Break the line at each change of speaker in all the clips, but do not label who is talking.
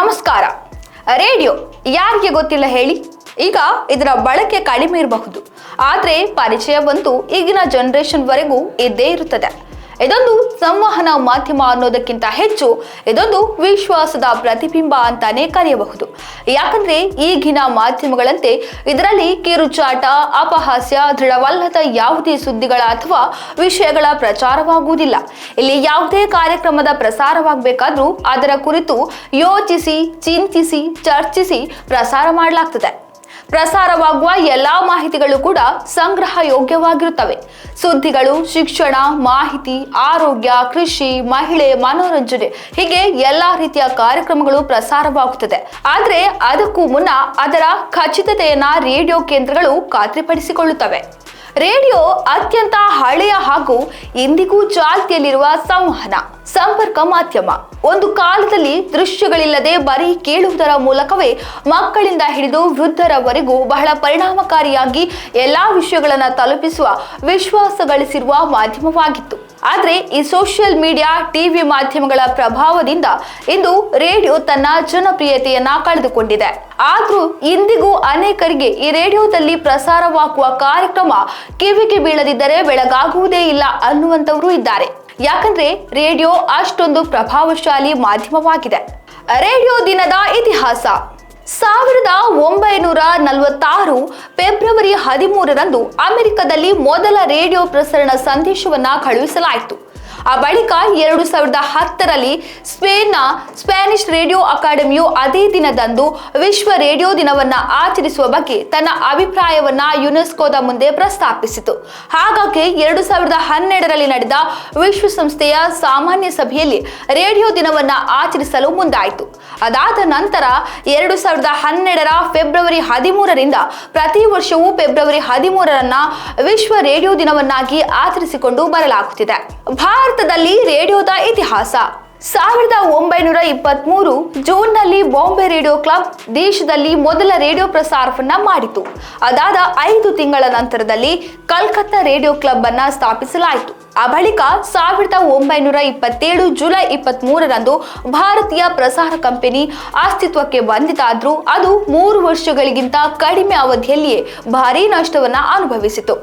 ನಮಸ್ಕಾರ. ರೇಡಿಯೋ ಯಾರಿಗೆ ಗೊತ್ತಿಲ್ಲ ಹೇಳಿ? ಈಗ ಇದರ ಬಳಕೆ ಕಡಿಮೆ ಇರಬಹುದು. ಆದರೆ ಪರಿಚಯ ಬಂತು ಈಗಿನ ಜನರೇಷನ್ವರೆಗೂ ಇದ್ದೇ ಇರುತ್ತದೆ. ಇದೊಂದು ಸಂವಹನ ಮಾಧ್ಯಮ ಅನ್ನೋದಕ್ಕಿಂತ ಹೆಚ್ಚು ಇದೊಂದು ವಿಶ್ವಾಸದ ಪ್ರತಿಬಿಂಬ ಅಂತಾನೆ ಕರೆಯಬಹುದು. ಯಾಕಂದ್ರೆ ಈಗಿನ ಮಾಧ್ಯಮಗಳಂತೆ ಇದರಲ್ಲಿ ಕಿರುಚಾಟ, ಅಪಹಾಸ್ಯ, ದೃಢವಲ್ಲದ ಯಾವುದೇ ಸುದ್ದಿಗಳ ಅಥವಾ ವಿಷಯಗಳ ಪ್ರಚಾರವಾಗುವುದಿಲ್ಲ. ಇಲ್ಲಿ ಯಾವುದೇ ಕಾರ್ಯಕ್ರಮದ ಪ್ರಸಾರವಾಗಬೇಕಾದ್ರೂ ಅದರ ಕುರಿತು ಯೋಚಿಸಿ, ಚಿಂತಿಸಿ, ಚರ್ಚಿಸಿ ಪ್ರಸಾರ ಮಾಡಲಾಗ್ತದೆ. ಪ್ರಸಾರವಾಗುವ ಎಲ್ಲಾ ಮಾಹಿತಿಗಳು ಕೂಡ ಸಂಗ್ರಹ ಯೋಗ್ಯವಾಗಿರುತ್ತವೆ. ಸುದ್ದಿಗಳು, ಶಿಕ್ಷಣ, ಮಾಹಿತಿ, ಆರೋಗ್ಯ, ಕೃಷಿ, ಮಹಿಳೆ, ಮನೋರಂಜನೆ ಹೀಗೆ ಎಲ್ಲಾ ರೀತಿಯ ಕಾರ್ಯಕ್ರಮಗಳು ಪ್ರಸಾರವಾಗುತ್ತದೆ. ಆದರೆ ಅದಕ್ಕೂ ಮುನ್ನ ಅದರ ಖಚಿತತೆಯನ್ನ ರೇಡಿಯೋ ಕೇಂದ್ರಗಳು ಖಾತ್ರಿಪಡಿಸಿಕೊಳ್ಳುತ್ತವೆ. ರೇಡಿಯೋ ಅತ್ಯಂತ ಹಳೆಯ ಹಾಗೂ ಇಂದಿಗೂ ಚಾಲ್ತಿಯಲ್ಲಿರುವ ಸಂವಹನ, ಸಂಪರ್ಕ ಮಾಧ್ಯಮ. ಒಂದು ಕಾಲದಲ್ಲಿ ದೃಶ್ಯಗಳಿಲ್ಲದೆ ಬರೀ ಕೇಳುವುದರ ಮೂಲಕವೇ ಮಕ್ಕಳಿಂದ ಹಿಡಿದು ವೃದ್ಧರವರೆಗೂ ಬಹಳ ಪರಿಣಾಮಕಾರಿಯಾಗಿ ಎಲ್ಲಾ ವಿಷಯಗಳನ್ನು ತಲುಪಿಸುವ, ವಿಶ್ವಾಸ ಗಳಿಸಿರುವ ಮಾಧ್ಯಮವಾಗಿತ್ತು. ಆದ್ರೆ ಈ ಸೋಷಿಯಲ್ ಮೀಡಿಯಾ, ಟಿವಿ ಮಾಧ್ಯಮಗಳ ಪ್ರಭಾವದಿಂದ ಇಂದು ರೇಡಿಯೋ ತನ್ನ ಜನಪ್ರಿಯತೆಯನ್ನ ಕಳೆದುಕೊಂಡಿದೆ. ಆದರೂ ಇಂದಿಗೂ ಅನೇಕರಿಗೆ ಈ ರೇಡಿಯೋದಲ್ಲಿ ಪ್ರಸಾರವಾಗುವ ಕಾರ್ಯಕ್ರಮ ಕಿವಿಗೆ ಬೀಳದಿದ್ದರೆ ಬೆಳಗಾಗುವುದೇ ಇಲ್ಲ ಅನ್ನುವಂತವರು ಇದ್ದಾರೆ. ಯಾಕಂದ್ರೆ ರೇಡಿಯೋ ಅಷ್ಟೊಂದು ಪ್ರಭಾವಶಾಲಿ ಮಾಧ್ಯಮವಾಗಿದೆ. ರೇಡಿಯೋ ದಿನದ ಇತಿಹಾಸ. ಸಾವಿರದ ಒಂಬೈನೂರ ನಲವತ್ತಾರು ಫೆಬ್ರವರಿ ಹದಿಮೂರರಂದು ಅಮೆರಿಕದಲ್ಲಿ ಮೊದಲ ರೇಡಿಯೋ ಪ್ರಸರಣ ಸಂದೇಶವನ್ನ ಕಳುಹಿಸಲಾಯಿತು. ಆ ಬಳಿಕ ಎರಡು ಸಾವಿರದ ಹತ್ತರಲ್ಲಿ ಸ್ಪೇನ್ನ ಸ್ಪ್ಯಾನಿಷ್ ರೇಡಿಯೋ ಅಕಾಡೆಮಿಯು ಅದೇ ದಿನದಂದು ವಿಶ್ವ ರೇಡಿಯೋ ದಿನವನ್ನ ಆಚರಿಸುವ ಬಗ್ಗೆ ತನ್ನ ಅಭಿಪ್ರಾಯವನ್ನ ಯುನೆಸ್ಕೋದ ಮುಂದೆ ಪ್ರಸ್ತಾಪಿಸಿತು. ಹಾಗಾಗಿ ಎರಡು ಸಾವಿರದ ಹನ್ನೆರಡರಲ್ಲಿ ನಡೆದ ವಿಶ್ವಸಂಸ್ಥೆಯ ಸಾಮಾನ್ಯ ಸಭೆಯಲ್ಲಿ ರೇಡಿಯೋ ದಿನವನ್ನ ಆಚರಿಸಲು ಮುಂದಾಯಿತು. ಅದಾದ ನಂತರ ಎರಡು ಸಾವಿರದ ಹನ್ನೆರಡರ ಫೆಬ್ರವರಿ ಹದಿಮೂರರಿಂದ ಪ್ರತಿ ವರ್ಷವೂ ಫೆಬ್ರವರಿ ಹದಿಮೂರರನ್ನ ವಿಶ್ವ ರೇಡಿಯೋ ದಿನವನ್ನಾಗಿ ಆಚರಿಸಿಕೊಂಡು ಬರಲಾಗುತ್ತಿದೆ. ಭಾರತದಲ್ಲಿ ರೇಡಿಯೋದ ಇತಿಹಾಸ. ಸಾವಿರದ ಒಂಬೈನೂರ ಇಪ್ಪತ್ಮೂರು ಜೂನ್ನಲ್ಲಿ ಬಾಂಬೆ ರೇಡಿಯೋ ಕ್ಲಬ್ ದೇಶದಲ್ಲಿ ಮೊದಲ ರೇಡಿಯೋ ಪ್ರಸಾರವನ್ನು ಮಾಡಿತು. ಅದಾದ ಐದು ತಿಂಗಳ ನಂತರದಲ್ಲಿ ಕಲ್ಕತ್ತಾ ರೇಡಿಯೋ ಕ್ಲಬ್ ಅನ್ನ ಸ್ಥಾಪಿಸಲಾಯಿತು. ಆ ಬಳಿಕ ಸಾವಿರದ ಒಂಬೈನೂರ ಇಪ್ಪತ್ತೇಳು ಜುಲೈ ಇಪ್ಪತ್ತ್ ಮೂರರಂದು ಭಾರತೀಯ ಪ್ರಸಾರ ಕಂಪನಿ ಅಸ್ತಿತ್ವಕ್ಕೆ ಬಂದಿತಾದ್ರೂ ಅದು ಮೂರು ವರ್ಷಗಳಿಗಿಂತ ಕಡಿಮೆ ಅವಧಿಯಲ್ಲಿಯೇ ಭಾರೀ ನಷ್ಟವನ್ನ ಅನುಭವಿಸಿತು.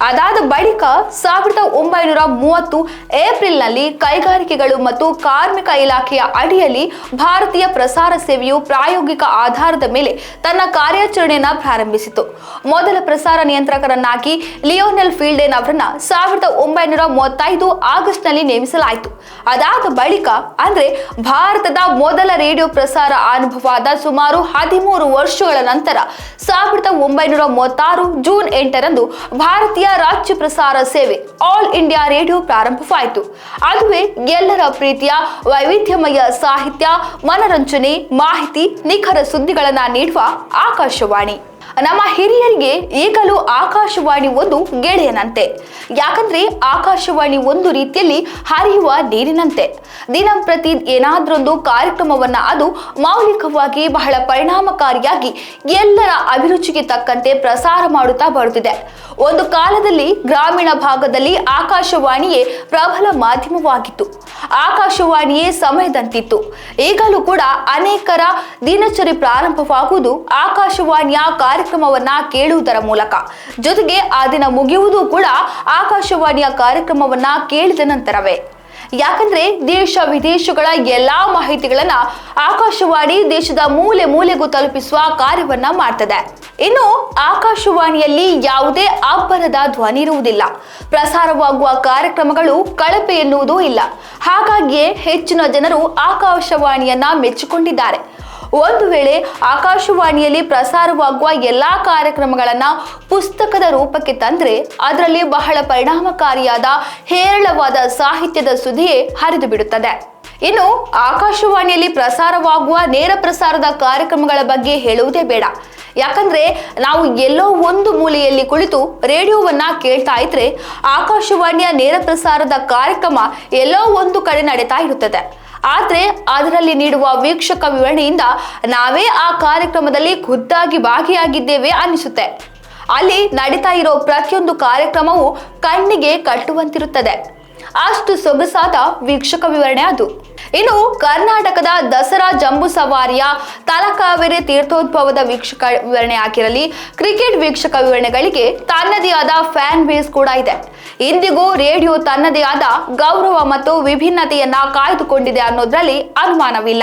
ಅದಾದ ಬಳಿಕ ಸಾವಿರದ ಒಂಬೈನೂರ ಮೂವತ್ತು ಏಪ್ರಿಲ್ನಲ್ಲಿ ಕೈಗಾರಿಕೆಗಳು ಮತ್ತು ಕಾರ್ಮಿಕ ಇಲಾಖೆಯ ಅಡಿಯಲ್ಲಿ ಭಾರತೀಯ ಪ್ರಸಾರ ಸೇವೆಯು ಪ್ರಾಯೋಗಿಕ ಆಧಾರದ ಮೇಲೆ ತನ್ನ ಕಾರ್ಯಾಚರಣೆಯನ್ನು ಪ್ರಾರಂಭಿಸಿತು. ಮೊದಲ ಪ್ರಸಾರ ನಿಯಂತ್ರಕರನ್ನಾಗಿ ಲಿಯೋನೆಲ್ ಫೀಲ್ಡೇನ್ ಅವರನ್ನ ಸಾವಿರದ ಒಂಬೈನೂರ ಮೂವತ್ತೈದು ಆಗಸ್ಟ್ನಲ್ಲಿ ನೇಮಿಸಲಾಯಿತು. ಅದಾದ ಬಳಿಕ ಅಂದ್ರೆ ಭಾರತದ ಮೊದಲ ರೇಡಿಯೋ ಪ್ರಸಾರ ಅನುಭವದ ಸುಮಾರು ಹದಿಮೂರು ವರ್ಷಗಳ ನಂತರ ಸಾವಿರದ ಒಂಬೈನೂರ ಮೂವತ್ತಾರು ಜೂನ್ ಎಂಟರಂದು ಭಾರತೀಯ ರಾಜ್ಯ ಪ್ರಸಾರ ಸೇವೆ ಆಲ್ ಇಂಡಿಯಾ ರೇಡಿಯೋ ಪ್ರಾರಂಭವಾಯಿತು. ಅದುವೇ ಎಲ್ಲರ ಪ್ರೀತಿಯ, ವೈವಿಧ್ಯಮಯ ಸಾಹಿತ್ಯ, ಮನರಂಜನೆ, ಮಾಹಿತಿ, ನಿಖರ ಸುದ್ದಿಗಳನ್ನು ನೀಡುವ ಆಕಾಶವಾಣಿ. ನಮ್ಮ ಹಿರಿಯರಿಗೆ ಈಗಲೂ ಆಕಾಶವಾಣಿ ಒಂದು ಗೆಳೆಯನಂತೆ. ಯಾಕಂದ್ರೆ ಆಕಾಶವಾಣಿ ಒಂದು ರೀತಿಯಲ್ಲಿ ಹರಿಯುವ ನೀರಿನಂತೆ. ದಿನಂಪ್ರತಿ ಏನಾದ್ರೊಂದು ಕಾರ್ಯಕ್ರಮವನ್ನ ಅದು ಮೌಲಿಕವಾಗಿ ಬಹಳ ಪರಿಣಾಮಕಾರಿಯಾಗಿ ಎಲ್ಲರ ಅಭಿರುಚಿಗೆ ತಕ್ಕಂತೆ ಪ್ರಸಾರ ಮಾಡುತ್ತಾ ಬರುತ್ತಿದೆ. ಒಂದು ಕಾಲದಲ್ಲಿ ಗ್ರಾಮೀಣ ಭಾಗದಲ್ಲಿ ಆಕಾಶವಾಣಿಯೇ ಪ್ರಬಲ ಮಾಧ್ಯಮವಾಗಿತ್ತು. ಆಕಾಶವಾಣಿಯೇ ಸಮಯದಂತಿತ್ತು. ಈಗಲೂ ಕೂಡ ಅನೇಕರ ದಿನಚರಿ ಪ್ರಾರಂಭವಾಗುವುದು ಆಕಾಶವಾಣಿಯ ಕಾರ್ಯಕ್ರಮವನ್ನ ಕೇಳುವುದರ ಮೂಲಕ. ಜೊತೆಗೆ ಆ ದಿನ ಮುಗಿಯುವುದು ಕೂಡ ಆಕಾಶವಾಣಿಯ ಕಾರ್ಯಕ್ರಮವನ್ನ ಕೇಳಿದ ನಂತರವೇ. ಯಾಕಂದ್ರೆ ದೇಶ ವಿದೇಶಗಳ ಎಲ್ಲಾ ಮಾಹಿತಿಗಳನ್ನ ಆಕಾಶವಾಣಿ ದೇಶದ ಮೂಲೆ ಮೂಲೆಗೂ ತಲುಪಿಸುವ ಕಾರ್ಯವನ್ನ ಮಾಡ್ತದೆ. ಇನ್ನು ಆಕಾಶವಾಣಿಯಲ್ಲಿ ಯಾವುದೇ ಅಬ್ಬರದ ಧ್ವನಿ ಇರುವುದಿಲ್ಲ. ಪ್ರಸಾರವಾಗುವ ಕಾರ್ಯಕ್ರಮಗಳು ಕಳಪೆ ಎನ್ನುವುದೂ ಇಲ್ಲ. ಹಾಗಾಗಿಯೇ ಹೆಚ್ಚಿನ ಜನರು ಆಕಾಶವಾಣಿಯನ್ನ ಮೆಚ್ಚಿಕೊಂಡಿದ್ದಾರೆ. ಒಂದು ವೇಳೆ ಆಕಾಶವಾಣಿಯಲ್ಲಿ ಪ್ರಸಾರವಾಗುವ ಎಲ್ಲಾ ಕಾರ್ಯಕ್ರಮಗಳನ್ನ ಪುಸ್ತಕದ ರೂಪಕ್ಕೆ ತಂದ್ರೆ ಅದರಲ್ಲಿ ಬಹಳ ಪರಿಣಾಮಕಾರಿಯಾದ ಹೇರಳವಾದ ಸಾಹಿತ್ಯದ ಸುದ್ದಿಯೇ ಹರಿದು ಬಿಡುತ್ತದೆ. ಇನ್ನು ಆಕಾಶವಾಣಿಯಲ್ಲಿ ಪ್ರಸಾರವಾಗುವ ನೇರ ಪ್ರಸಾರದ ಕಾರ್ಯಕ್ರಮಗಳ ಬಗ್ಗೆ ಹೇಳುವುದೇ ಬೇಡ. ಯಾಕಂದ್ರೆ ನಾವು ಎಲ್ಲೋ ಒಂದು ಮೂಲೆಯಲ್ಲಿ ಕುಳಿತು ರೇಡಿಯೋವನ್ನ ಕೇಳ್ತಾ ಇದ್ರೆ ಆಕಾಶವಾಣಿಯ ನೇರ ಪ್ರಸಾರದ ಕಾರ್ಯಕ್ರಮ ಎಲ್ಲೋ ಒಂದು ಕಡೆ ನಡೀತಾ ಇರುತ್ತದೆ. ಆದ್ರೆ ಅದರಲ್ಲಿ ನೀಡುವ ವೀಕ್ಷಕ ವಿವರಣೆಯಿಂದ ನಾವೇ ಆ ಕಾರ್ಯಕ್ರಮದಲ್ಲಿ ಖುದ್ದಾಗಿ ಭಾಗಿಯಾಗಿದ್ದೇವೆ ಅನಿಸುತ್ತೆ ಅಲ್ಲಿ ನಡೀತಾ ಇರೋ ಪ್ರತಿಯೊಂದು ಕಾರ್ಯಕ್ರಮವು ಕಣ್ಣಿಗೆ ಕಟ್ಟುವಂತಿರುತ್ತದೆ. ಅಷ್ಟು ಸೊಗಸಾದ ವೀಕ್ಷಕ ವಿವರಣೆ ಅದು. ಇನ್ನು ಕರ್ನಾಟಕದ ದಸರಾ ಜಂಬೂ ಸವಾರಿಯ ತಲಕಾವೇರಿ ತೀರ್ಥೋದ್ಭವದ ವೀಕ್ಷಕ ವಿವರಣೆ ಆಗಿರಲಿ ಕ್ರಿಕೆಟ್ ವೀಕ್ಷಕ ವಿವರಣೆಗಳಿಗೆ ತನ್ನದೇ ಆದ ಫ್ಯಾನ್ ಬೇಸ್ ಕೂಡ ಇದೆ. ಇಂದಿಗೂ ರೇಡಿಯೋ ತನ್ನದೇ ಆದ ಗೌರವ ಮತ್ತು ವಿಭಿನ್ನತೆಯನ್ನ ಕಾಯ್ದುಕೊಂಡಿದೆ ಅನ್ನೋದ್ರಲ್ಲಿ ಅನುಮಾನವಿಲ್ಲ.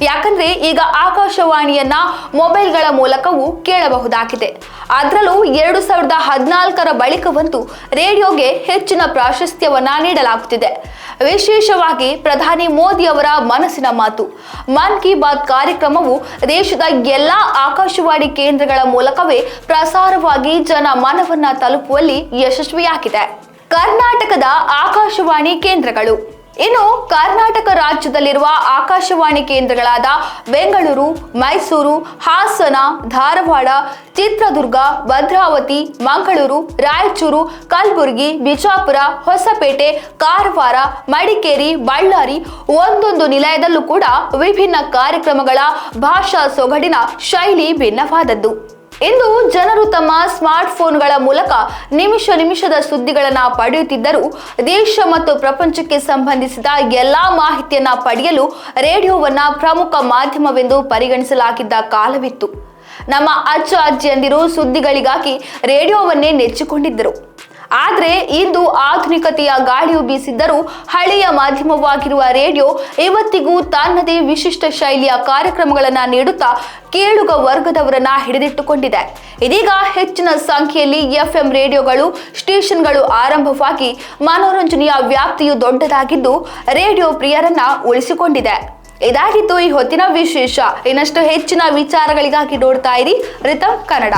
ಯಾಕಂದ್ರೆ ಈಗ ಆಕಾಶವಾಣಿಯನ್ನ ಮೊಬೈಲ್ಗಳ ಮೂಲಕವೂ ಕೇಳಬಹುದಾಗಿದೆ. ಅದರಲ್ಲೂ ಎರಡು ಸಾವಿರದ ಹದಿನಾಲ್ಕರ ಬಳಿಕವಂತೂ ರೇಡಿಯೋಗೆ ಹೆಚ್ಚಿನ ಪ್ರಾಶಸ್ತ್ಯವನ್ನ ನೀಡಲಾಗುತ್ತಿದೆ. ವಿಶೇಷವಾಗಿ ಪ್ರಧಾನಿ ಮೋದಿ ಅವರ ಮನಸ್ಸಿನ ಮಾತು. ಮನ್ ಕಿ ಬಾತ್ ಕಾರ್ಯಕ್ರಮವು ದೇಶದ ಎಲ್ಲಾ ಆಕಾಶವಾಣಿ ಕೇಂದ್ರಗಳ ಮೂಲಕವೇ ಪ್ರಸಾರವಾಗಿ ಜನ ಮನವನ್ನ ತಲುಪುವಲ್ಲಿ ಯಶಸ್ವಿಯಾಗಿದೆ. ಕರ್ನಾಟಕದ ಆಕಾಶವಾಣಿ ಕೇಂದ್ರಗಳು. ಇನ್ನು ಕರ್ನಾಟಕ ರಾಜ್ಯದಲ್ಲಿರುವ ಆಕಾಶವಾಣಿ ಕೇಂದ್ರಗಳಾದ ಬೆಂಗಳೂರು, ಮೈಸೂರು, ಹಾಸನ, ಧಾರವಾಡ, ಚಿತ್ರದುರ್ಗ, ಭದ್ರಾವತಿ, ಮಂಗಳೂರು, ರಾಯಚೂರು, ಕಲಬುರಗಿ, ಬಿಜಾಪುರ, ಹೊಸಪೇಟೆ, ಕಾರವಾರ, ಮಡಿಕೇರಿ, ಬಳ್ಳಾರಿ ಒಂದೊಂದು ನಿಲಯದಲ್ಲೂ ಕೂಡ ವಿಭಿನ್ನ ಕಾರ್ಯಕ್ರಮಗಳ ಭಾಷಾ ಸೊಗಡಿನ ಶೈಲಿ ಭಿನ್ನವಾದದ್ದು. ಇಂದು ಜನರು ತಮ್ಮ ಸ್ಮಾರ್ಟ್ ಫೋನ್ಗಳ ಮೂಲಕ ನಿಮಿಷ ನಿಮಿಷದ ಸುದ್ದಿಗಳನ್ನು ಪಡೆಯುತ್ತಿದ್ದರೂ ದೇಶ ಮತ್ತು ಪ್ರಪಂಚಕ್ಕೆ ಸಂಬಂಧಿಸಿದ ಎಲ್ಲಾ ಮಾಹಿತಿಯನ್ನ ಪಡೆಯಲು ರೇಡಿಯೋವನ್ನ ಪ್ರಮುಖ ಮಾಧ್ಯಮವೆಂದು ಪರಿಗಣಿಸಲಾಗಿದ್ದ ಕಾಲವಿತ್ತು. ನಮ್ಮ ಅಜ್ಜ, ಅಜ್ಜಿಯಂದಿರು ಸುದ್ದಿಗಳಿಗಾಗಿ ರೇಡಿಯೋವನ್ನೇ ನೆಚ್ಚಿಕೊಂಡಿದ್ದರು. ಆದರೆ ಇಂದು ಆಧುನಿಕತೆಯ ಗಾಳಿಯು ಬೀಸಿದ್ದರೂ ಹಳೆಯ ಮಾಧ್ಯಮವಾಗಿರುವ ರೇಡಿಯೋ ಇವತ್ತಿಗೂ ತನ್ನದೇ ವಿಶಿಷ್ಟ ಶೈಲಿಯ ಕಾರ್ಯಕ್ರಮಗಳನ್ನು ನೀಡುತ್ತಾ ಕೇಳುಗ ವರ್ಗದವರನ್ನ ಹಿಡಿದಿಟ್ಟುಕೊಂಡಿದೆ. ಇದೀಗ ಹೆಚ್ಚಿನ ಸಂಖ್ಯೆಯಲ್ಲಿ ಎಫ್ಎಂ ರೇಡಿಯೋಗಳು, ಸ್ಟೇಷನ್ಗಳು ಆರಂಭವಾಗಿ ಮನೋರಂಜನೆಯ ವ್ಯಾಪ್ತಿಯು ದೊಡ್ಡದಾಗಿದ್ದು ರೇಡಿಯೋ ಪ್ರಿಯರನ್ನ ಉಳಿಸಿಕೊಂಡಿದೆ. ಇದಾಗಿತ್ತು ಈ ಹೊತ್ತಿನ ವಿಶೇಷ. ಇನ್ನಷ್ಟು ಹೆಚ್ಚಿನ ವಿಚಾರಗಳಿಗಾಗಿ ನೋಡ್ತಾ ಇರಿ ರಿತಮ್ ಕನ್ನಡ.